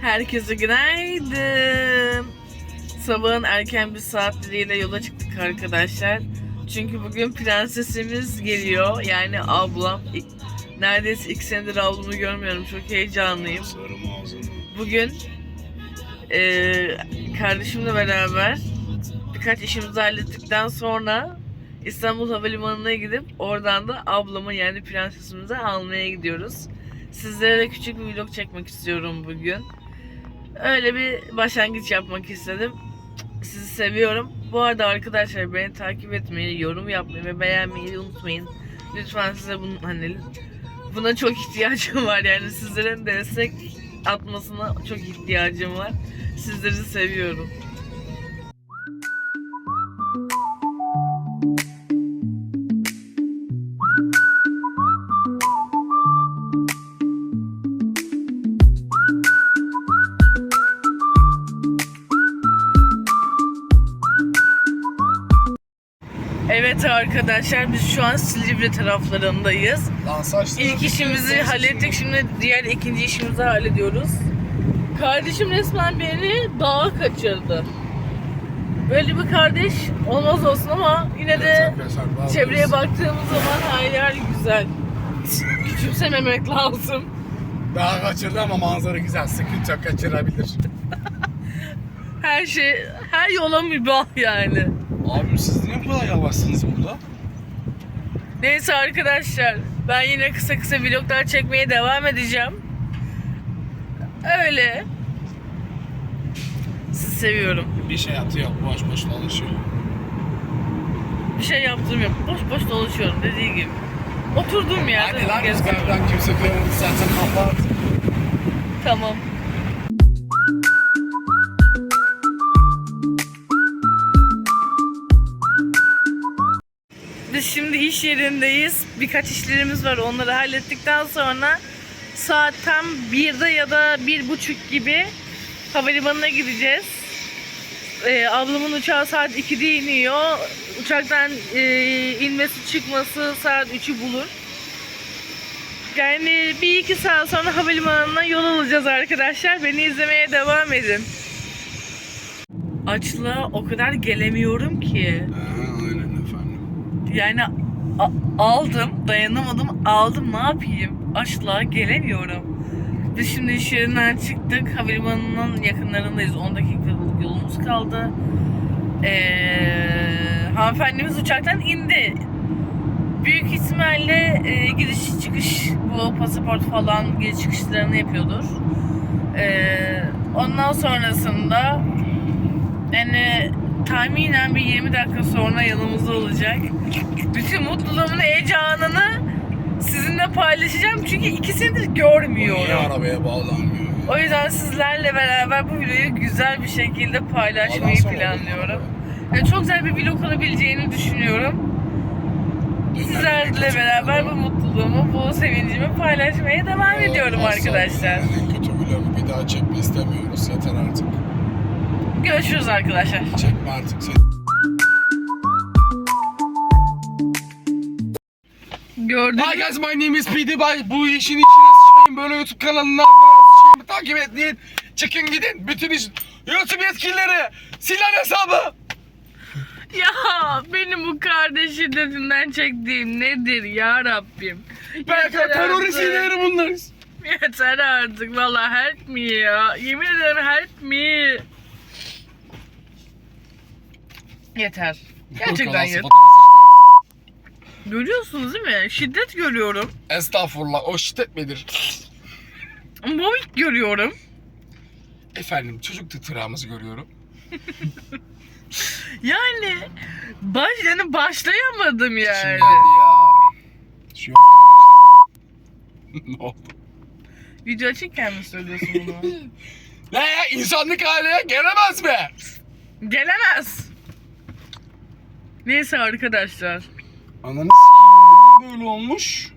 Herkese günaydın. Sabahın erken bir saatleriyle yola çıktık arkadaşlar. Çünkü bugün prensesimiz geliyor. Yani ablam. Neredeyse iki senedir ablamı görmüyorum. Çok heyecanlıyım. Bugün eee kardeşimle beraber birkaç işimizi hallettikten sonra İstanbul Havalimanı'na gidip oradan da ablamı yani prensesimizi almaya gidiyoruz. Sizlere de küçük bir vlog çekmek istiyorum bugün. Öyle bir başlangıç yapmak istedim. Sizi seviyorum. Bu arada arkadaşlar beni takip etmeyi, yorum yapmayı ve beğenmeyi unutmayın. Lütfen size bunun hani buna çok ihtiyacım var yani sizlerin destek atmasına çok ihtiyacım var. Sizleri seviyorum. Evet arkadaşlar biz şu an Silivri taraflarındayız. Lan saçları İlk işimizi hallettik. Şimdi diğer ikinci işimizi hallediyoruz. Kardeşim resmen beni dağa kaçırdı. Böyle bir kardeş olmaz olsun ama yine de çevreye baktığımız zaman her yer güzel. Küçümsememek lazım. Daha kaçırdı ama manzara güzel. Sıkıntı kaçırabilir. Her şey, her yola mübah yani. Abim siz niye bu kadar yavaşsınız burada? Neyse arkadaşlar ben yine kısa kısa vloglar çekmeye devam edeceğim. Öyle. Sizi seviyorum. Bir şey atıyor. Boş boş dolaşıyor. Bir şey yaptığım yok. Boş boş dolaşıyorum dediği gibi. Oturduğum yerde. Hadi lan rüzgardan kimse duyamadı zaten kapat. Tamam. Biz şimdi iş yerindeyiz. Birkaç işlerimiz var. Onları hallettikten sonra saat tam 1'de ya da bir buçuk gibi havalimanına gideceğiz. Ee, ablamın uçağı saat 2'de iniyor. Uçaktan e, inmesi çıkması saat 3'ü bulur. Yani bir iki saat sonra havalimanına yol alacağız arkadaşlar. Beni izlemeye devam edin. Açlığa o kadar gelemiyorum ki. Ha, aynen efendim. Yani aldım, dayanamadım, aldım ne yapayım? Açlığa gelemiyorum. Biz şimdi iş yerinden çıktık. Havalimanının yakınlarındayız. 10 dakikalık yolumuz kaldı. Ee, hanımefendimiz uçaktan indi. Büyük ihtimalle e, gidiş çıkış bu pasaport falan giriş çıkışlarını yapıyordur. Ee, ondan sonrasında yani tahminen bir 20 dakika sonra yanımızda olacak. Bütün mutluluğumun heyecanını sizinle paylaşacağım çünkü ikisini de Niye görmüyorum. arabaya bağlanmıyor? O yüzden sizlerle beraber bu videoyu güzel bir şekilde paylaşmayı Bağlansana planlıyorum. Ve çok güzel bir vlog olabileceğini düşünüyorum. Sizlerle beraber bu mutluluğumu, bu sevincimi paylaşmaya devam ediyorum Varsa arkadaşlar. En kötü vlogu bir daha çekme istemiyoruz. Yeter artık. Görüşürüz arkadaşlar. Çekme artık. Sen... Gördünüz Hi guys my name is PD Bay. Bu işin içine sıçayım. Böyle YouTube kanalına sıçayım. Takip etmeyin. Çıkın gidin. Bütün iş... YouTube yetkilileri. Silah hesabı. Ya benim bu kardeş şiddetinden çektiğim nedir ya Rabbim? Ben terörist ileri bunlar. Yeter artık valla help me ya. Yemin ederim help me. Yeter. Gerçekten yeter. Görüyorsunuz değil mi? Şiddet görüyorum. Estağfurullah o şiddet midir? Mobbing görüyorum. Efendim çocuk tıtırağımızı görüyorum. Yani baş yani başlayamadım yani. Şimdi ya. Şu ne oldu? Video açıkken mi söylüyorsun bunu? Ne ya insanlık haline gelemez mi? Gelemez. Neyse arkadaşlar. Ananı s**eyim böyle olmuş.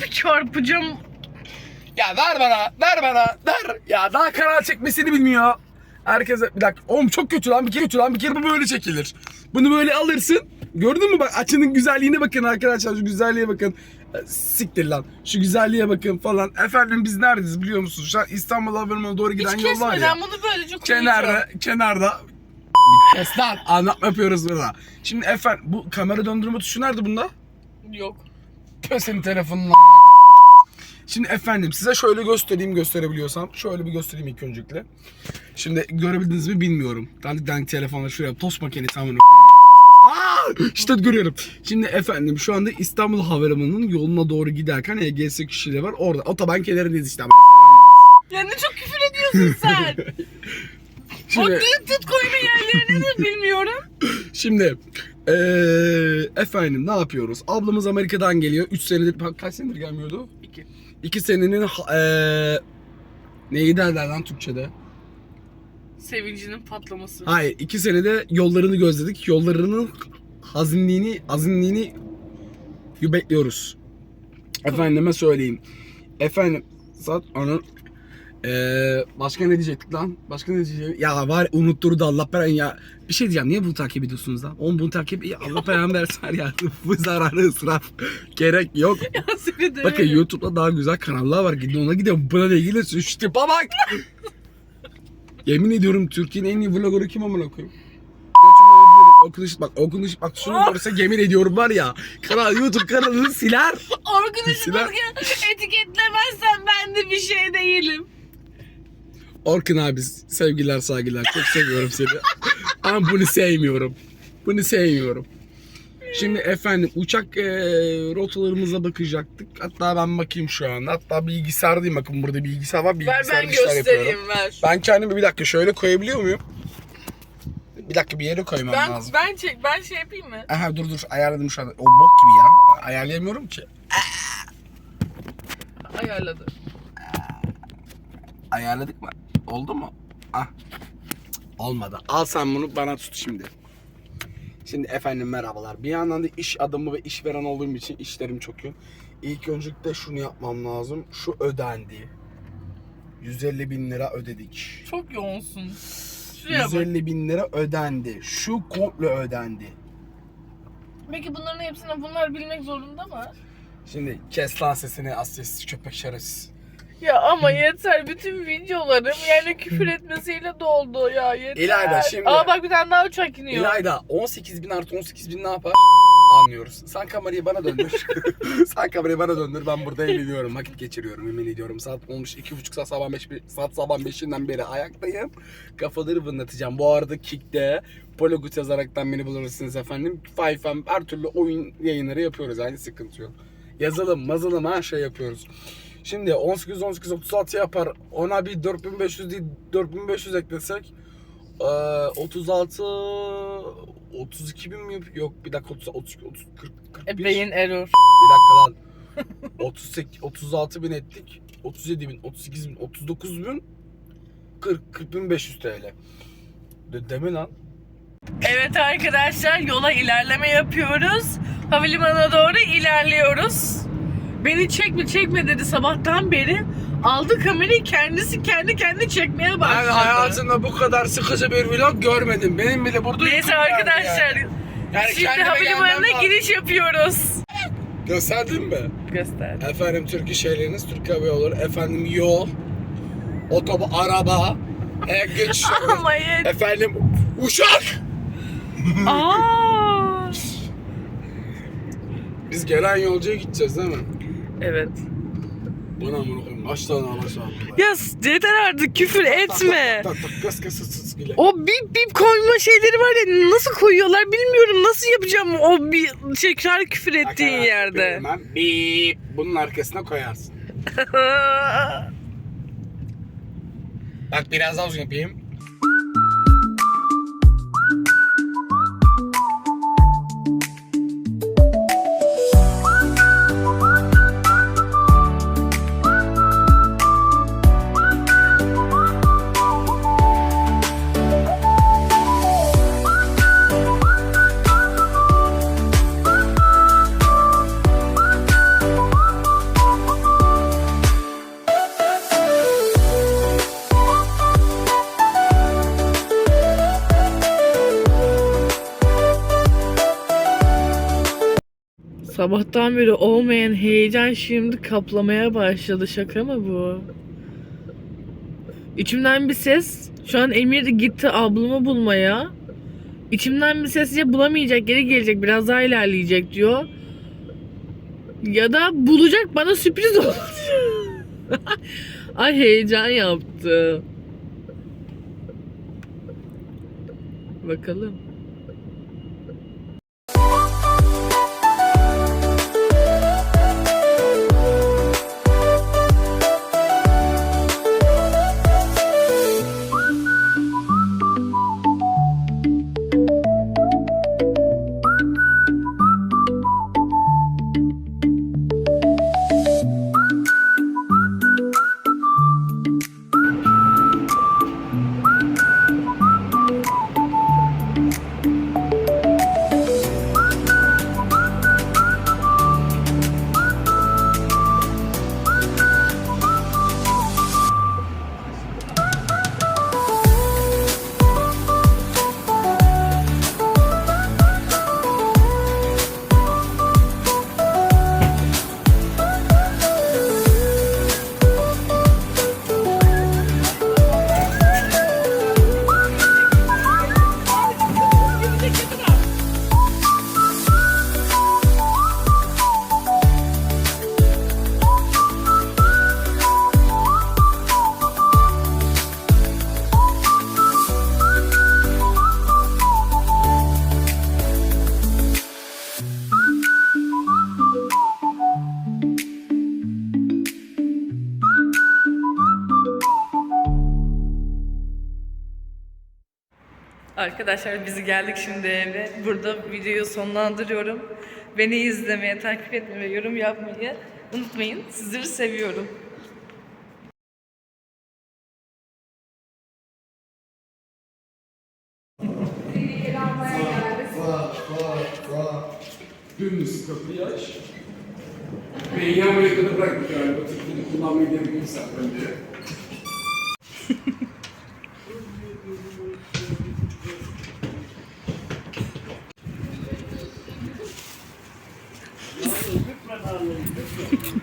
Bir çarpacağım. Ya ver bana, ver bana, ver. Ya daha kanal çekmesini bilmiyor. Herkese bir dakika. Oğlum çok kötü lan. Bir kere kötü lan. Bir kere bu böyle çekilir. Bunu böyle alırsın. Gördün mü bak açının güzelliğine bakın arkadaşlar. Şu güzelliğe bakın. E, Siktir lan. Şu güzelliğe bakın falan. Efendim biz neredeyiz biliyor musunuz? Şu an İstanbul Havalimanı'na doğru giden Hiç yol var ya. kesmeden bunu böylece koyacağım. Kenarda, kenarda. Kes lan. Anlatma yapıyoruz burada. Şimdi efendim bu kamera döndürme tuşu nerede bunda? Yok. Senin telefonun Şimdi efendim size şöyle göstereyim gösterebiliyorsam. Şöyle bir göstereyim ilk öncelikle. Şimdi görebildiniz mi bilmiyorum. Dandik dandik telefonlar şuraya tost makinesi amına işte görüyorum. Şimdi efendim şu anda İstanbul Havalimanı'nın yoluna doğru giderken EGS kişileri var. Orada otoban kenarındayız işte. Ya ne çok küfür ediyorsun sen. o Şimdi, dıt koyma yerlerini de bilmiyorum. şimdi eee, efendim ne yapıyoruz? Ablamız Amerika'dan geliyor. 3 senedir kaç senedir gelmiyordu? İki. İki senenin ha- eee neyi derler lan Türkçe'de? Sevincinin patlaması. Hayır iki senede yollarını gözledik. Yollarının hazinliğini, azinliğini bekliyoruz. Efendime söyleyeyim. Efendim zat onun eee başka ne diyecektik lan? Başka ne diyecektik? Ya var unutturdu Allah belanı ya. Bir şey diyeceğim. Niye bunu takip ediyorsunuz lan? Oğlum bunu takip ya Allah belanı versin ya. Bu zararı ısraf. Gerek yok. Ya seni Bakın YouTube'da daha güzel kanallar var. Gidin ona gidin. Buna da ilgili şu tipe bak. Yemin ediyorum Türkiye'nin en iyi vloggerı kim amına koyayım? Orkun Işık bak Orkun Işık bak şunu görse yemin ediyorum var ya kanal YouTube kanalını siler. Arkadaşım Silah- etiketlemezsen ben de bir şey değilim. Orkun abi sevgiler saygılar çok seviyorum seni. Ama bunu sevmiyorum. Bunu sevmiyorum. Şimdi efendim uçak eee rotalarımıza bakacaktık. Hatta ben bakayım şu an. Hatta bilgisayardayım. Bakın burada bilgisayar var. Ver Bilgisayar ben işler yapıyorum. göstereyim ver. Ben kendimi bir dakika şöyle koyabiliyor muyum? Bir dakika bir yere koymam Ben, lazım. ben çek ben şey yapayım mı? Aha dur dur ayarladım şu anda. O bok gibi ya. Ayarlayamıyorum ki. Ayarladı. Ayarladık mı? Oldu mu? Ah. Olmadı. Al sen bunu bana tut şimdi. Şimdi efendim merhabalar. Bir yandan da iş adamı ve işveren olduğum için işlerim çok yoğun. İlk öncelikle şunu yapmam lazım. Şu ödendi. 150 bin lira ödedik. Çok yoğunsun. Şuraya bak. 150 bin lira ödendi. Şu komple ödendi. Peki bunların hepsini bunlar bilmek zorunda mı? Şimdi kes lan sesini asyesiz köpek şerefsiz. Ya ama yeter bütün videolarım yani küfür etmesiyle doldu ya yeter. İlayda, şimdi- Aa bak bir tane daha uçak iniyor. İlayda 18 bin artı 18 bin ne yapar? Anlıyoruz. Sen kamerayı bana döndür. Sen kamerayı bana döndür. Ben burada eğleniyorum. Vakit geçiriyorum. Emin ediyorum. Saat olmuş 2.30 saat sabah 5 saat sabah 5'inden beri ayaktayım. Kafaları vınlatacağım. Bu arada Kick'te Pologut yazaraktan beni bulursunuz efendim. Fifem her türlü oyun yayınları yapıyoruz. Yani sıkıntı yok. Yazılım, mazılım her şey yapıyoruz. Şimdi 18 18 36 yapar. Ona bir 4500 değil 4500 eklesek ee, 36 32 bin mi? Yok bir dakika 30 30 30 40 41. E, beyin error. Bir dakika lan. 38 36 bin ettik. 37 bin, 38 bin, 39 bin 40 40 bin 500 TL. De, deme lan. Evet arkadaşlar yola ilerleme yapıyoruz. Havalimanına doğru ilerliyoruz. Beni çekme çekme dedi sabahtan beri. Aldı kamerayı kendisi kendi kendi çekmeye Ben başladı. hayatımda bu kadar sıkıcı bir vlog görmedim. Benim bile burada Neyse arkadaşlar. yani. Yani Şimdi havalimanına giriş yapıyoruz. Gösterdin mi? Göster. Efendim Türk İş Airlines, Türk Hava Yolları, efendim yol, otoba, araba, e, yet- efendim uçak. Aa. Biz gelen yolcuya gideceğiz değil mi? Evet. Bana bunu koyayım. Kaç tane burada? Ya yeter artık küfür etme. Tak tak tak O bip bip koyma şeyleri var ya nasıl koyuyorlar bilmiyorum nasıl yapacağım o bir tekrar küfür ettiğin yerde. Hemen bip bunun arkasına koyarsın. Bak biraz daha uzun yapayım. Sabahtan beri olmayan heyecan şimdi kaplamaya başladı. Şaka mı bu? İçimden bir ses. Şu an Emir de gitti ablamı bulmaya. İçimden bir ses ya bulamayacak geri gelecek biraz daha ilerleyecek diyor. Ya da bulacak bana sürpriz olacak. Ay heyecan yaptı. Bakalım. Arkadaşlar biz geldik şimdi eve. Burada videoyu sonlandırıyorum. Beni izlemeye, takip etmeyi yorum yapmayı unutmayın. Sizleri seviyorum. Dümdüz kapıyı aç. Ve yan bıraktık galiba. Tıklını kullanmayı sen önce. Allah'ım.